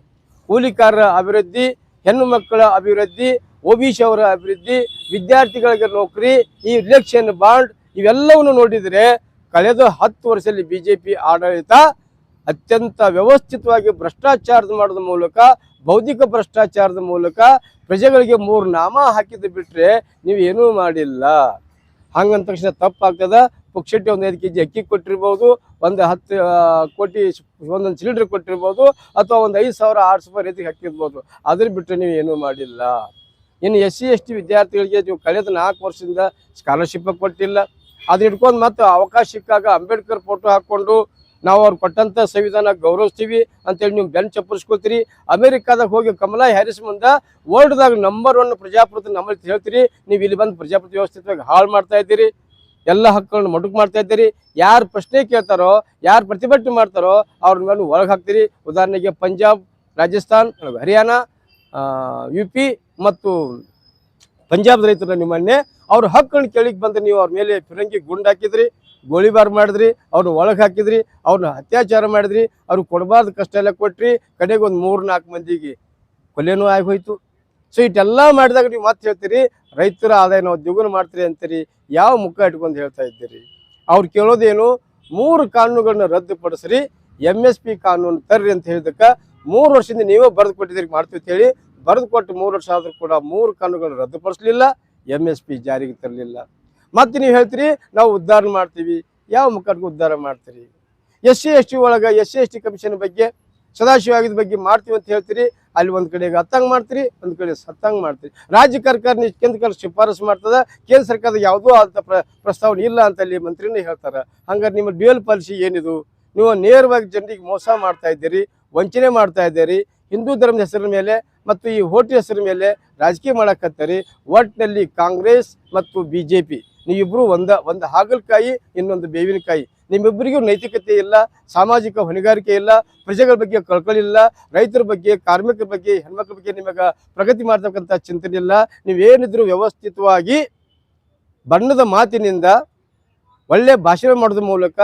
ಕೂಲಿಕಾರರ ಅಭಿವೃದ್ಧಿ, ಹೆಣ್ಣು ಮಕ್ಕಳ ಅಭಿವೃದ್ಧಿ, ಒ ಬಿ ಅವರ ಅಭಿವೃದ್ಧಿ, ವಿದ್ಯಾರ್ಥಿಗಳಿಗೆ ನೌಕರಿ, ಈ ಇಲೆಕ್ಷನ್ ಬಾಂಡ್ ಇವೆಲ್ಲವನ್ನು ನೋಡಿದರೆ ಕಳೆದ ಹತ್ತು ವರ್ಷದಲ್ಲಿ ಬಿ ಜೆ ಪಿ ಆಡಳಿತ ಅತ್ಯಂತ ವ್ಯವಸ್ಥಿತವಾಗಿ ಭ್ರಷ್ಟಾಚಾರದ ಮಾಡೋದ್ರ ಮೂಲಕ, ಬೌದ್ಧಿಕ ಭ್ರಷ್ಟಾಚಾರದ ಮೂಲಕ ಪ್ರಜೆಗಳಿಗೆ ಮೂರು ನಾಮ ಹಾಕಿದ್ದು ಬಿಟ್ಟರೆ ನೀವು ಏನೂ ಮಾಡಿಲ್ಲ. ಹಂಗಂದ ತಕ್ಷಣ ತಪ್ಪಾಗ್ತದ. ಪುಕ್ಷಟ್ಟಿ ಒಂದು ಐದು ಕೆ ಜಿ ಅಕ್ಕಿ ಕೊಟ್ಟಿರ್ಬೋದು, ಒಂದು ಹತ್ತು ಕೋಟಿ ಒಂದೊಂದು ಸಿಲಿಂಡರ್ ಕೊಟ್ಟಿರ್ಬೋದು ಅಥವಾ ಒಂದು ಐದು ಸಾವಿರ, ಆರು ಸಾವಿರ ರೈತಿಗೆ ಹಾಕಿರ್ಬೋದು. ಅದ್ರ ಬಿಟ್ಟರೆ ನೀವು ಏನೂ ಮಾಡಿಲ್ಲ. ಇನ್ನು ಎಸ್ ಸಿ ಎಸ್ ಟಿ ವಿದ್ಯಾರ್ಥಿಗಳಿಗೆ ನೀವು ಕಳೆದ ನಾಲ್ಕು ವರ್ಷದಿಂದ ಸ್ಕಾಲರ್ಶಿಪ್ ಕೊಟ್ಟಿಲ್ಲ. ಅದು ಇಟ್ಕೊಂಡು ಮತ್ತೆ ಅವಕಾಶ ಸಿಕ್ಕಾಗ ಅಂಬೇಡ್ಕರ್ ಫೋಟೋ ಹಾಕ್ಕೊಂಡು ನಾವು ಅವ್ರು ಕೊಟ್ಟಂಥ ಸಂವಿಧಾನ ಗೌರವಿಸ್ತೀವಿ ಅಂತೇಳಿ ನೀವು ಬೆನ್ ಚಪ್ಪರಿಸ್ಕೊತೀರಿ. ಅಮೆರಿಕಾದಾಗ ಹೋಗಿ ಕಮಲಾ ಹ್ಯಾರಿಸ್ ಮುಂದೆ ವರ್ಲ್ಡ್ದಾಗ ನಂಬರ್ ಒನ್ ಪ್ರಜಾಪ್ರಭುತ್ವ ನಮ್ಮಲ್ಲಿ ಹೇಳ್ತೀರಿ. ನೀವು ಇಲ್ಲಿ ಬಂದು ಪ್ರಜಾಪ್ರಭುತ್ವ ವ್ಯವಸ್ಥಿತವಾಗಿ ಹಾಳು ಮಾಡ್ತಾ ಇದ್ದೀರಿ. ಎಲ್ಲ ಹಕ್ಕುಗಳನ್ನ ಮೊಟಕು ಮಾಡ್ತಾ ಇದ್ದೀರಿ. ಯಾರು ಪ್ರಶ್ನೆ ಕೇಳ್ತಾರೋ, ಯಾರು ಪ್ರತಿಭಟನೆ ಮಾಡ್ತಾರೋ ಅವ್ರ ಮೇಲೆ ಒಳಗೆ ಹಾಕ್ತೀರಿ. ಉದಾಹರಣೆಗೆ ಪಂಜಾಬ್, ರಾಜಸ್ಥಾನ್ ಹರಿಯಾಣ ಯು ಪಿ ಮತ್ತು ಪಂಜಾಬ್ ರೈತರು ನಿಮ್ಮನ್ನೇ ಅವ್ರ ಹಕ್ಕನ್ನು ಕೇಳಿಕ್ ಬಂದು ನೀವು ಅವ್ರ ಮೇಲೆ ಫಿರಂಗಿ ಗುಂಡು ಹಾಕಿದ್ರಿ ಗೋಳಿಬಾರ್ ಮಾಡಿದ್ರಿ, ಅವ್ರನ್ನ ಒಳಗೆ ಹಾಕಿದ್ರಿ, ಅವ್ರನ್ನ ಅತ್ಯಾಚಾರ ಮಾಡಿದ್ರಿ, ಅವ್ರಿಗೆ ಕೊಡಬಾರ್ದು ಕಷ್ಟ ಎಲ್ಲ ಕೊಟ್ರಿ. ಕಡೆಗೆ ಒಂದು ಮೂರು ನಾಲ್ಕು ಮಂದಿಗೆ ಕೊಲೆನೂ ಆಗಿ ಹೋಯ್ತು. ಸೊ ಇಟ್ಟೆಲ್ಲ ಮಾಡಿದಾಗ ನೀವು ಮತ್ತೆ ಹೇಳ್ತೀರಿ, ರೈತರ ಆದಾಯ ನಾವು ದ್ವಿಗುಣ ಮಾಡ್ತೀರಿ ಅಂತೀರಿ, ಯಾವ ಮುಖ ಇಟ್ಕೊಂಡು ಹೇಳ್ತಾ ಇದ್ದೀರಿ? ಅವ್ರು ಕೇಳೋದೇನು, ಮೂರು ಕಾನೂನುಗಳನ್ನ ರದ್ದುಪಡಿಸ್ರಿ ಎಂ ಎಸ್ ಪಿ ಕಾನೂನು ತರ್ರಿ ಅಂತ ಹೇಳಿದಕ್ಕೆ ಮೂರು ವರ್ಷದಿಂದ ನೀವೇ ಬರೆದು ಕೊಟ್ಟಿದ್ದೀರಿ ಮಾಡ್ತೀವಿ ಅಂತ ಹೇಳಿ, ಬರೆದು ಕೊಟ್ಟು ಮೂರು ವರ್ಷ ಆದರೂ ಕೂಡ ಮೂರು ಕಾನೂನುಗಳನ್ನ ರದ್ದುಪಡಿಸಲಿಲ್ಲ ಎಂ ಎಸ್ ಪಿ ಜಾರಿಗೆ ತರಲಿಲ್ಲ. ಮತ್ತೆ ನೀವು ಹೇಳ್ತೀರಿ, ನಾವು ಉದ್ಧಾರ ಮಾಡ್ತೀವಿ, ಯಾವ ಮುಖಕ್ಕೆ ಉದ್ಧಾರ ಮಾಡ್ತೀರಿ? ಎಸ್ ಸಿ ಎಸ್ ಟಿ ಒಳಗೆ S C S T commission ಬಗ್ಗೆ, ಸದಾಶಿವ ಆಗಿದ ಬಗ್ಗೆ ಮಾಡ್ತೀವಿ ಅಂತ ಹೇಳ್ತೀರಿ ಅಲ್ಲಿ ಒಂದು ಕಡೆಗೆ ಹತ್ತಂಗೆ ಮಾಡ್ತೀರಿ, ಒಂದು ಕಡೆ ಸತ್ತಂಗೆ ಮಾಡ್ತೀರಿ. ರಾಜ್ಯ ಸರ್ಕಾರ ನೀವು ಕೇಂದ್ರ ಸರ್ಕಾರ ಶಿಫಾರಸು ಮಾಡ್ತದ, ಕೇಂದ್ರ ಸರ್ಕಾರದ ಯಾವುದೂ ಆದ ಪ್ರಸ್ತಾವನೆ ಇಲ್ಲ ಅಂತ ಅಲ್ಲಿ ಮಂತ್ರಿನೇ ಹೇಳ್ತಾರೆ. ಹಂಗಾರೆ ನಿಮ್ಮ ಡ್ಯೂಯಲ್ ಪಾಲಿಸಿ ಏನಿದು? ನೀವು ನೇರವಾಗಿ ಜನರಿಗೆ ಮೋಸ ಮಾಡ್ತಾ ಇದ್ದೀರಿ, ವಂಚನೆ ಮಾಡ್ತಾ ಇದ್ದೀರಿ, ಹಿಂದೂ ಧರ್ಮದ ಹೆಸರಿನ ಮೇಲೆ ಮತ್ತು ಈ ಹೋಟೆಲ್ ಹೆಸರಿನ ಮೇಲೆ ರಾಜಕೀಯ ಮಾಡಕತ್ತಾರೆ ಒಟ್ಟಿನಲ್ಲಿ ಕಾಂಗ್ರೆಸ್ ಮತ್ತು ಬಿ ಜೆ ಪಿ ನೀವಿಬ್ಬರು ಒಂದ, ಒಂದು ಹಾಗಲಕಾಯಿ, ಇನ್ನೊಂದು ಬೇವಿನಕಾಯಿ. ನಿಮ್ಮಿಬ್ಬರಿಗೂ ನೈತಿಕತೆ ಇಲ್ಲ, ಸಾಮಾಜಿಕ ಹೊಣೆಗಾರಿಕೆ ಇಲ್ಲ, ಪ್ರಜೆಗಳ ಬಗ್ಗೆ ಕಳ್ಕೊಳ್ಳಿಲ್ಲ ರೈತರ ಬಗ್ಗೆ, ಕಾರ್ಮಿಕರ ಬಗ್ಗೆ, ಹೆಣ್ಮಕ್ಳ ಬಗ್ಗೆ ನಿಮಗೆ ಪ್ರಗತಿ ಮಾಡ್ತಕ್ಕಂಥ ಚಿಂತನೆ ಇಲ್ಲ. ನೀವೇನಿದ್ರು ವ್ಯವಸ್ಥಿತವಾಗಿ ಬಣ್ಣದ ಮಾತಿನಿಂದ ಒಳ್ಳೆ ಭಾಷಣ ಮಾಡೋದ್ರ ಮೂಲಕ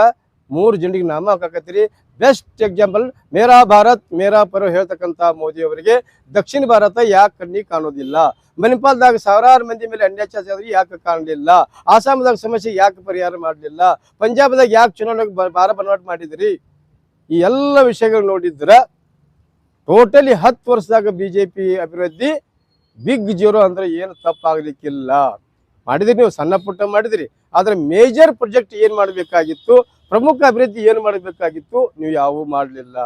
ಮೂರು ಜನರಿಗೆ ನಾಮ ಹಾಕಕತ್ತೀರಿ ಬೆಸ್ಟ್ ಎಕ್ಸಾಂಪಲ್ ಮೇರಾ ಭಾರತ್, ಮೇರಾ ಪರ ಹೇಳ್ತಕ್ಕಂಥ ಮೋದಿ ಅವರಿಗೆ ದಕ್ಷಿಣ ಭಾರತ ಯಾಕೆ ಕಣ್ಣಿ ಕಾಣೋದಿಲ್ಲ? ಮಣಿಪಾಲ್ದಾಗ ಸಾವಿರಾರು ಮಂದಿ ಮೇಲೆ ಅನ್ಯಾಚಾರ ಯಾಕೆ ಕಾಣಲಿಲ್ಲ? ಆಸಾಮದಾಗ ಸಮಸ್ಯೆ ಯಾಕೆ ಪರಿಹಾರ ಮಾಡಲಿಲ್ಲ? ಪಂಜಾಬ್ದಾಗ ಯಾಕೆ ಚುನಾವಣೆಗೆ ಭಾರ ಬನವಾಟ ಮಾಡಿದ್ರಿ? ಈ ಎಲ್ಲ ವಿಷಯಗಳು ನೋಡಿದ್ರೆ ಟೋಟಲಿ ಹತ್ತು ವರ್ಷದಾಗ ಬಿ ಜೆ ಪಿ ಅಭಿವೃದ್ಧಿ ಬಿಗ್ ಜೀರೋ ಅಂದ್ರೆ ಏನು ತಪ್ಪಾಗಲಿಕ್ಕಿಲ್ಲ. ಮಾಡಿದ್ರಿ ನೀವು ಸಣ್ಣ ಪುಟ್ಟ ಮಾಡಿದ್ರಿ. ಆದ್ರೆ ಮೇಜರ್ ಪ್ರಾಜೆಕ್ಟ್ ಏನು ಮಾಡಬೇಕಾಗಿತ್ತು? ಪ್ರಮುಖ ಅಭಿವೃದ್ಧಿ ಏನು ಮಾಡಬೇಕಾಗಿತ್ತು? ನೀವು ಯಾವೂ ಮಾಡಲಿಲ್ಲ.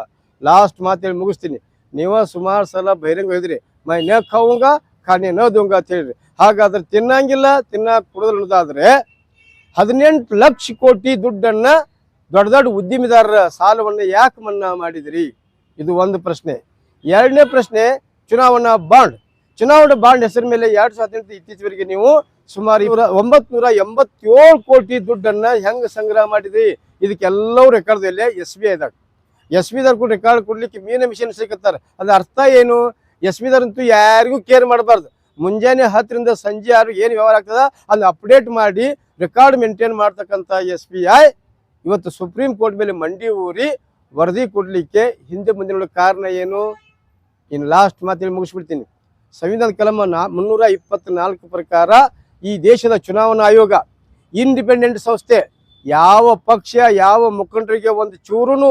ಲಾಸ್ಟ್ ಮಾತು ಹೇಳಿ ಮುಗಿಸ್ತೀನಿ. ನೀವು ಸುಮಾರು ಸಲ ಬಹಿರಂಗ ಹೇಳಿದ್ರಿ ಮೈ ನ ಕವಂಗ ಖಾನೆ ನ ಅಂತ ಹೇಳಿರಿ ಹಾಗಾದ್ರೆ ತಿನ್ನಂಗಿಲ್ಲ ತಿನ್ನ ಕುಡಿದ್ರದಾದ್ರೆ ಹದಿನೆಂಟು ಲಕ್ಷ ಕೋಟಿ ದುಡ್ಡನ್ನ ದೊಡ್ಡ ದೊಡ್ಡ ಉದ್ಯಮಿದಾರರ ಸಾಲವನ್ನು ಯಾಕೆ ಮನ್ನಾ ಮಾಡಿದಿರಿ? ಇದು ಒಂದು ಪ್ರಶ್ನೆ. ಎರಡನೇ ಪ್ರಶ್ನೆ, ಚುನಾವಣಾ ಬಾಂಡ್. ಚುನಾವಣಾ ಬಾಂಡ್ ಹೆಸರು ಮೇಲೆ ಎರಡು ಸಾವಿರದ ಇತ್ತೀಚೆವರೆಗೆ ನೀವು ಸುಮಾರು ಇವರ ಒಂಬತ್ನೂರ ಎಂಬತ್ತೇಳು ಕೋಟಿ ದುಡ್ಡನ್ನ ಹೆಂಗ್ ಸಂಗ್ರಹ ಮಾಡಿದ್ರಿ? ಇದಕ್ಕೆಲ್ಲವೂ ರೆಕಾರ್ಡ್ ಎಸ್ ಬಿ ಐದಾಗ ಎಸ್ ಕೂಡ ರೆಕಾರ್ಡ್ ಕೊಡ್ಲಿಕ್ಕೆ ಮೀನ ಮಿಷನ್ ಸಿಗುತ್ತಾರೆ ಅದ್ರ ಅರ್ಥ ಏನು? ಎಸ್ ಬಿದವ್ರಂತೂ ಯಾರಿಗೂ ಕೇರ್ ಮಾಡಬಾರ್ದು. ಮುಂಜಾನೆ ಹತ್ತರಿಂದ ಸಂಜೆ ಆರು ಏನು ವ್ಯವಹಾರ ಆಗ್ತದ? ಅಲ್ಲಿ ಅಪ್ಡೇಟ್ ಮಾಡಿ ರೆಕಾರ್ಡ್ ಮೇಂಟೈನ್ ಮಾಡ್ತಕ್ಕಂಥ ಎಸ್ ಬಿ ಐ ಇವತ್ತು ಸುಪ್ರೀಂ ಕೋರ್ಟ್ ಮೇಲೆ ಮಂಡಿ ಊರಿ ವರದಿ ಕೊಡಲಿಕ್ಕೆ ಹಿಂದೆ ಮುಂದಿನ ಕಾರಣ ಏನು? ಇನ್ನು ಲಾಸ್ಟ್ ಮಾತೇಳಿ ಮುಗಿಸ್ಬಿಡ್ತೀನಿ. ಸಂವಿಧಾನ ಕಲಮ ನಾ ಮುನ್ನೂರ ಇಪ್ಪತ್ನಾಲ್ಕು ಪ್ರಕಾರ ಈ ದೇಶದ ಚುನಾವಣಾ ಆಯೋಗ ಇಂಡಿಪೆಂಡೆಂಟ್ ಸಂಸ್ಥೆ ಯಾವ ಪಕ್ಷ, ಯಾವ ಮುಖಂಡರಿಗೆ ಒಂದು ಚೂರುನು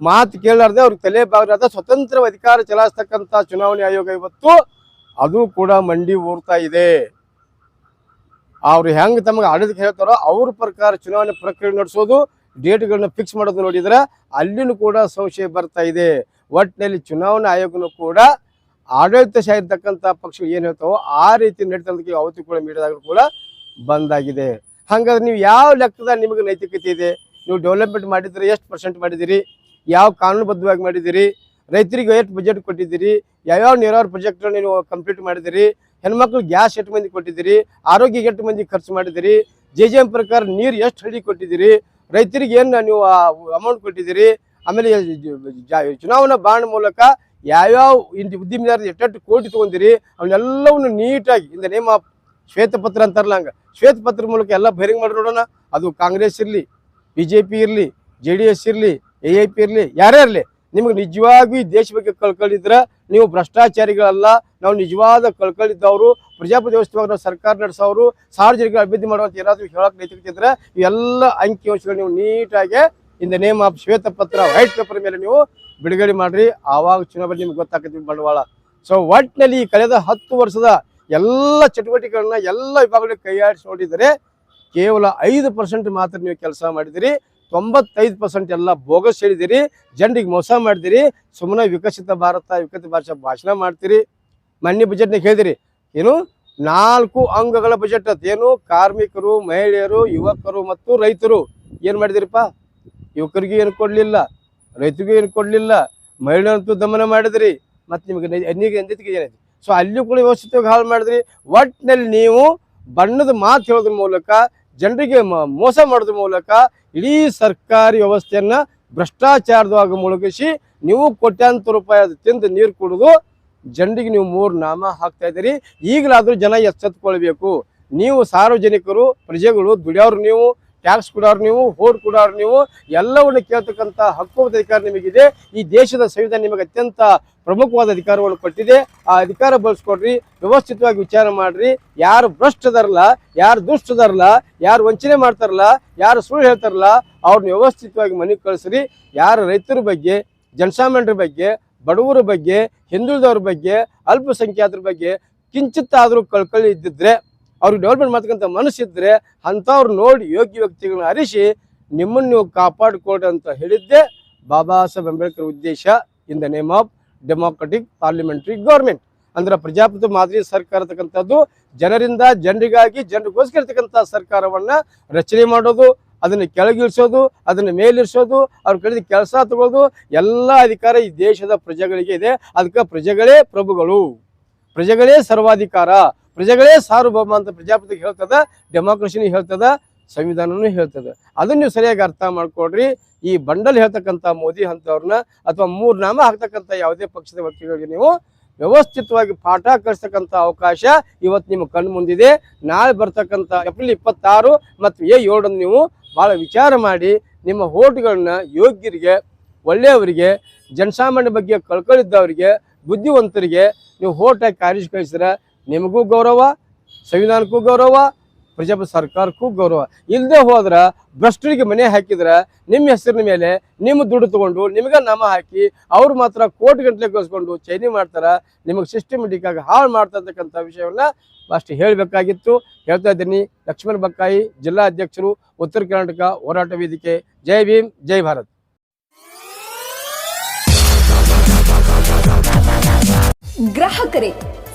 ಮಾತು ಕೇಳಾರ್ದೆ ಅವ್ರಿಗೆ ತಲೆ ಬಾಗಲಾದ ಸ್ವತಂತ್ರ ಅಧಿಕಾರ ಚಲಾಯಿಸ್ತಕ್ಕಂಥ ಚುನಾವಣೆ ಆಯೋಗ ಇವತ್ತು, ಅದು ಕೂಡ ಮಂಡಿ ಊರ್ತಾ ಇದೆ. ಅವ್ರು ಹೆಂಗ್ ತಮಗೆ ಆಡಳಿತ ಹೇಳ್ತಾರೋ ಅವ್ರ ಪ್ರಕಾರ ಚುನಾವಣೆ ಪ್ರಕ್ರಿಯೆ ನಡೆಸೋದು, ಡೇಟ್ಗಳನ್ನ ಫಿಕ್ಸ್ ಮಾಡೋದು ನೋಡಿದ್ರೆ ಅಲ್ಲಿನೂ ಕೂಡ ಸಂಶಯ ಬರ್ತಾ ಇದೆ. ಒಟ್ಟಿನಲ್ಲಿ ಚುನಾವಣಾ ಆಯೋಗನೂ ಕೂಡ ಆಡಳಿತ ಶಾಹಿರ್ತಕ್ಕಂಥ ಪಕ್ಷಗಳು ಏನು ಹೇಳ್ತಾವೋ ಆ ರೀತಿ ನಡೀತದಕ್ಕೆ ಅವತ್ತು ಕೂಡ ಮೀಡಿಯಾದಾಗ ಕೂಡ ಬಂದಾಗಿದೆ ಹಾಗಾದ್ರೆ ನೀವು ಯಾವ ಲೆಕ್ಕದ ನಿಮಗೆ ನೈತಿಕತೆ ಇದೆ? ನೀವು ಡೆವಲಪ್ಮೆಂಟ್ ಮಾಡಿದ್ರೆ ಎಷ್ಟು ಪರ್ಸೆಂಟ್ ಮಾಡಿದಿರಿ? ಯಾವ ಕಾನೂನುಬದ್ಧವಾಗಿ ಮಾಡಿದಿರಿ? ರೈತರಿಗೆ ಎಷ್ಟು ಬಜೆಟ್ ಕೊಟ್ಟಿದ್ದೀರಿ? ಯಾವ್ಯಾವ ನೀರಾವರಿ ಪ್ರಾಜೆಕ್ಟ್ಗಳನ್ನ ನೀವು ಕಂಪ್ಲೀಟ್ ಮಾಡಿದಿರಿ? ಹೆಣ್ಮಕ್ಳು ಗ್ಯಾಸ್ ಎಷ್ಟು ಮಂದಿ ಕೊಟ್ಟಿದ್ದೀರಿ? ಆರೋಗ್ಯಕ್ಕೆ ಎಷ್ಟು ಮಂದಿ ಖರ್ಚು ಮಾಡಿದಿರಿ? ಜೆ ಜೆ ಎಂ ಪ್ರಕಾರ ನೀರು ಎಷ್ಟು ಹಳ್ಳಿ ಕೊಟ್ಟಿದ್ದೀರಿ? ರೈತರಿಗೆ ಏನು ನೀವು ಅಮೌಂಟ್ ಕೊಟ್ಟಿದ್ದೀರಿ? ಆಮೇಲೆ ಚುನಾವಣಾ ಬಾಂಡ್ ಮೂಲಕ ಯಾವ್ಯಾವ ಇಂದು ಉದ್ದಿಮೆದಾರರು ಎಷ್ಟೆಷ್ಟು ಕೋಟಿ ತೊಗೊಂಡಿರಿ? ಅವನ್ನೆಲ್ಲವನ್ನು ನೀಟಾಗಿ ಇಂದ ನೇಮ್ ಆಫ್ ಶ್ವೇತಪತ್ರ ಅಂತಾರಲ್ಲ ಹಂಗೆ ಶ್ವೇತಪತ್ರ ಮೂಲಕ ಎಲ್ಲ ಬಹಿರಂಗ ಮಾಡಿ ನೋಡೋಣ. ಅದು ಕಾಂಗ್ರೆಸ್ ಇರಲಿ ಬಿ ಜೆ ಪಿ ಇರಲಿ, ಜೆ ಡಿ ಎಸ್ ಇರಲಿ, ಎ ಐ ಪಿ ಇರಲಿ, ಯಾರೇ ಇರಲಿ, ನಿಮಗೆ ನಿಜವಾಗೂ ದೇಶ ಬಗ್ಗೆ ಕಳ್ಕೊಂಡಿದ್ರೆ ನೀವು ಭ್ರಷ್ಟಾಚಾರಿಗಳಲ್ಲ, ನಾವು ನಿಜವಾದ ಕಳ್ಕೊಂಡಿದ್ದವರು ಪ್ರಜಾಪ್ರತಿ ವ್ಯವಸ್ಥೆವಾಗಿ ನಾವು ಸರ್ಕಾರ ನಡೆಸೋರು, ಸಾರ್ವಜನಿಕ ಅಭಿವೃದ್ಧಿ ಮಾಡುವಂತ ಏನಾದರೂ ಹೇಳೋಕೆ ನೈತಿಕತೆ ಇದ್ರೆ ಇವೆಲ್ಲ ಅಂಕಿ ಅಂಶಗಳು ನೀವು ನೀಟಾಗಿ ಇನ್ ದ ನೇಮ್ ಆಫ್ ಶ್ವೇತಪತ್ರ ವೈಟ್ ಪೇಪರ್ ಮೇಲೆ ನೀವು ಬಿಡುಗಡೆ ಮಾಡ್ರಿ. ಆವಾಗ ಚುನಾವಣೆ ನಿಮ್ಗೆ ಗೊತ್ತಾಗ್ತದೆ ಬಂಡವಾಳ. ಸೊ ಒಟ್ಟಿನಲ್ಲಿ ಕಳೆದ ಹತ್ತು ವರ್ಷದ ಎಲ್ಲ ಚಟುವಟಿಕೆಗಳನ್ನ ಎಲ್ಲ ವಿಭಾಗಗಳಿಗೆ ಕೈಯಾಡಿಸಿ ನೋಡಿದರೆ ಕೇವಲ ಐದು ಪರ್ಸೆಂಟ್ ಮಾತ್ರ ನೀವು ಕೆಲಸ ಮಾಡಿದಿರಿ ತೊಂಬತ್ತೈದು ಪರ್ಸೆಂಟ್ ಎಲ್ಲ ಬೋಗಸ್ ಹೇಳಿದಿರಿ ಜನರಿಗೆ ಮೋಸ ಮಾಡಿದಿರಿ ಸುಮ್ಮನೆ ವಿಕಸಿತ ಭಾರತ, ವಿಕಸಿತ ಭಾಷೆ ಭಾಷಣ ಮಾಡ್ತೀರಿ. ಮೊನ್ನೆ ಬಜೆಟ್ನಾಗ ಹೇಳಿದಿರಿ. ಏನು? ನಾಲ್ಕು ಅಂಗಗಳ ಬಜೆಟ್ ಅದೇನು ಕಾರ್ಮಿಕರು, ಮಹಿಳೆಯರು, ಯುವಕರು ಮತ್ತು ರೈತರು. ಏನು ಮಾಡಿದಿರಿಪ್ಪ? ಯುವಕರಿಗೂ ಏನು ಕೊಡಲಿಲ್ಲ. ರೈತರಿಗೂ ಏನು ಕೊಡಲಿಲ್ಲ. ಮಹಿಳೆಯರಂತೂ ದಮನ ಮಾಡಿದ್ರಿ. ಮತ್ತು ನಿಮಗೆ ಅನ್ನಿಗೆ ಎಂದಿಗೆ ಏನೈತಿ ಸೊ ಅಲ್ಲಿ ಕೂಡ ವ್ಯವಸ್ಥೆ ಹಾಳು ಮಾಡಿದ್ರಿ. ಒಟ್ಟಿನಲ್ಲಿ ನೀವು ಬಣ್ಣದ ಮಾತು ಹೇಳೋದ್ರ ಮೂಲಕ, ಜನರಿಗೆ ಮೋಸ ಮಾಡೋದ್ರ ಮೂಲಕ ಇಡೀ ಸರ್ಕಾರಿ ವ್ಯವಸ್ಥೆಯನ್ನ ಭ್ರಷ್ಟಾಚಾರದಾಗ ಮುಳುಗಿಸಿ ನೀವು ಕೋಟ್ಯಾಂತರ ರೂಪಾಯಿ ಅದು ತಿಂದು ನೀರು ಕುಡಿದು ಜನರಿಗೆ ನೀವು ಮೂರು ನಾಮ ಹಾಕ್ತಾ ಇದ್ದೀರಿ. ಈಗಲಾದರೂ ಜನ ಎಚ್ಚೆತ್ಕೊಳ್ಬೇಕು ನೀವು ಸಾರ್ವಜನಿಕರು, ಪ್ರಜೆಗಳು ದುಡಿಯೋರು ನೀವು. ಟ್ಯಾಕ್ಸ್ ಕೊಡೋರು ನೀವು, ಹೋರ್ ಕೊಡೋರು ನೀವು, ಎಲ್ಲವನ್ನು ಕೇಳ್ತಕ್ಕಂಥ ಹಕ್ಕು ಅಧಿಕಾರ ನಿಮಗಿದೆ. ಈ ದೇಶದ ಸಂವಿಧಾನ ನಿಮಗೆ ಅತ್ಯಂತ ಪ್ರಮುಖವಾದ ಅಧಿಕಾರವನ್ನು ಕೊಟ್ಟಿದೆ. ಆ ಅಧಿಕಾರ ಬಳಸ್ಕೊಡ್ರಿ, ವ್ಯವಸ್ಥಿತವಾಗಿ ವಿಚಾರ ಮಾಡ್ರಿ. ಯಾರು ಭ್ರಷ್ಟದಾರಲ್ಲ, ಯಾರು ದುಷ್ಟದಾರಲ್ಲ, ಯಾರು ವಂಚನೆ ಮಾಡ್ತಾರಲ್ಲ, ಯಾರು ಸುಳ್ಳು ಹೇಳ್ತಾರಲ್ಲ, ಅವ್ರನ್ನ ವ್ಯವಸ್ಥಿತವಾಗಿ ಮನೆಗೆ ಕಳಿಸ್ರಿ. ಯಾರು ರೈತರ ಬಗ್ಗೆ, ಜನಸಾಮಾನ್ಯರ ಬಗ್ಗೆ, ಬಡವರ ಬಗ್ಗೆ, ಹಿಂದುಳಿದವ್ರ ಬಗ್ಗೆ, ಅಲ್ಪಸಂಖ್ಯಾತರ ಬಗ್ಗೆ, ಕಿಂಚಿತ್ತಾದರೂ ಕಳ್ಕೊಳ್ಳಿ ಇದ್ದಿದ್ರೆ ಅವ್ರಿಗೆ ಡೆವಲಪ್ಮೆಂಟ್ ಮಾಡ್ತಕ್ಕಂಥ ಮನಸ್ಸಿದ್ರೆ ಅಂಥವ್ರು ನೋಡಿ ಯೋಗ್ಯ ವ್ಯಕ್ತಿಗಳನ್ನ ಅರಿಸಿ ನಿಮ್ಮನ್ನು ನೀವು ಕಾಪಾಡಿಕೊಡ್ರಿ ಅಂತ ಹೇಳಿದ್ದೆ ಬಾಬಾ ಸಾಹೇಬ್ ಅಂಬೇಡ್ಕರ್ ಉದ್ದೇಶ in the name of democratic parliamentary government ಅಂದ್ರೆ ಪ್ರಜಾಪ್ರಭುತ್ವ ಮಾದರಿ ಸರ್ಕಾರ ಇರ್ತಕ್ಕಂಥದ್ದು, ಜನರಿಂದ ಜನರಿಗಾಗಿ ಜನರಿಗೋಸ್ಕರ ಇರ್ತಕ್ಕಂಥ ಸರ್ಕಾರವನ್ನ ರಚನೆ ಮಾಡೋದು, ಅದನ್ನು ಕೆಳಗಿಳಿಸೋದು, ಅದನ್ನು ಮೇಲಿರಿಸೋದು, ಅವ್ರ ಕಡೆ ಕೆಲಸ ತಗೊಳ್ಳೋದು ಎಲ್ಲ ಅಧಿಕಾರ ಈ ದೇಶದ ಪ್ರಜೆಗಳಿಗೆ ಇದೆ. ಅದಕ್ಕೆ ಪ್ರಜೆಗಳೇ ಪ್ರಭುಗಳು. ಪ್ರಜೆಗಳೇ ಸರ್ವಾಧಿಕಾರ. ಪ್ರಜೆಗಳೇ ಸಾರ್ವಭೌಮ ಅಂತ ಪ್ರಜಾಪತಿ ಹೇಳ್ತದ, ಡೆಮಾಕ್ರಸಿನೂ ಹೇಳ್ತದ, ಸಂವಿಧಾನನೂ ಹೇಳ್ತದೆ. ಅದನ್ನ ನೀವು ಸರಿಯಾಗಿ ಅರ್ಥ ಮಾಡ್ಕೊಡ್ರಿ ಈ ಬಂಡಲ್ ಹೇಳ್ತಕ್ಕಂಥ ಮೋದಿ ಅಂತವ್ರನ್ನ ಅಥವಾ ಮೂರು ನಾಮ ಹಾಕ್ತಕ್ಕಂಥ ಯಾವುದೇ ಪಕ್ಷದ ವ್ಯಕ್ತಿಗಳಿಗೆ ನೀವು ವ್ಯವಸ್ಥಿತವಾಗಿ ಪಾಠ ಕಳಿಸ್ತಕ್ಕಂಥ ಅವಕಾಶ ಇವತ್ತು ನಿಮ್ಮ ಕಣ್ಣು ಮುಂದಿದೆ. ನಾಳೆ ಬರ್ತಕ್ಕಂಥ ಏಪ್ರಿಲ್ ಇಪ್ಪತ್ತಾರು ಮತ್ತು ಏ ಏಳನ್ನು ನೀವು ಭಾಳ ವಿಚಾರ ಮಾಡಿ ನಿಮ್ಮ ಓಟ್ಗಳನ್ನ ಯೋಗ್ಯರಿಗೆ, ಒಳ್ಳೆಯವರಿಗೆ, ಜನಸಾಮಾನ್ಯ ಬಗ್ಗೆ ಕಳ್ಕೊಳ್ಳಿದ್ದವರಿಗೆ ಬುದ್ಧಿವಂತರಿಗೆ ನೀವು ಓಟ್ ಹಾಕಿ ಕಳಿಸಿದ್ರೆ ನಿಮಗೂ ಗೌರವ, ಸಂವಿಧಾನಕ್ಕೂ ಗೌರವ ಪ್ರಜಾಪ ಸರ್ಕಾರಕ್ಕೂ ಗೌರವ. ಇಲ್ಲದೆ ಹೋದ್ರೆ ಭ್ರಷ್ಟರಿಗೆ ಮನೆ ಹಾಕಿದ್ರೆ ನಿಮ್ಮ ಹೆಸರಿನ ಮೇಲೆ ನಿಮ್ಮ ದುಡ್ಡು ತಗೊಂಡು ನಿಮಗೆ ನಾಮ ಹಾಕಿ ಅವ್ರು ಮಾತ್ರ ಕೋಟಿ ಗಂಟಲೆ ಕಳಿಸ್ಕೊಂಡು ಚೈನಿ ಮಾಡ್ತಾರ, ನಿಮಗೆ ಸಿಸ್ಟಮೆಟಿಕ್ ಆಗಿ ಹಾಳು ಮಾಡ್ತಾ ಇರ್ತಕ್ಕಂಥ ವಿಷಯವನ್ನ ಅಷ್ಟು ಹೇಳಬೇಕಾಗಿತ್ತು. ಹೇಳ್ತಾ ಇದ್ದೀನಿ, ಲಕ್ಷ್ಮಣ ಬಕ್ಕಾಯಿ, ಜಿಲ್ಲಾ ಅಧ್ಯಕ್ಷರು, ಉತ್ತರ ಕರ್ನಾಟಕ ಹೋರಾಟ ವೇದಿಕೆ. ಜೈ ಭೀಮ್, ಜೈ ಭಾರತ್. ಗ್ರಾಹಕರೇ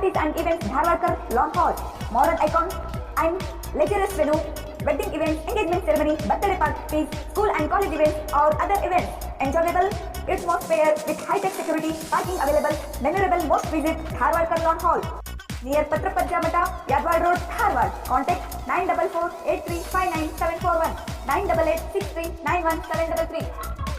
Parties and events. Dharwarkar Lawn Hall. Modern icon and luxurious venue. Wedding events, engagement ceremony, birthday parties, school and college events or other events. Enjoyable atmosphere with high-tech security, parking available. Memorable most visit Dharwarkar Lawn Hall. Near Patrapajja Mata, Yadwad Road, Dharwad. Contact 944 8359 741 988 63 91 733.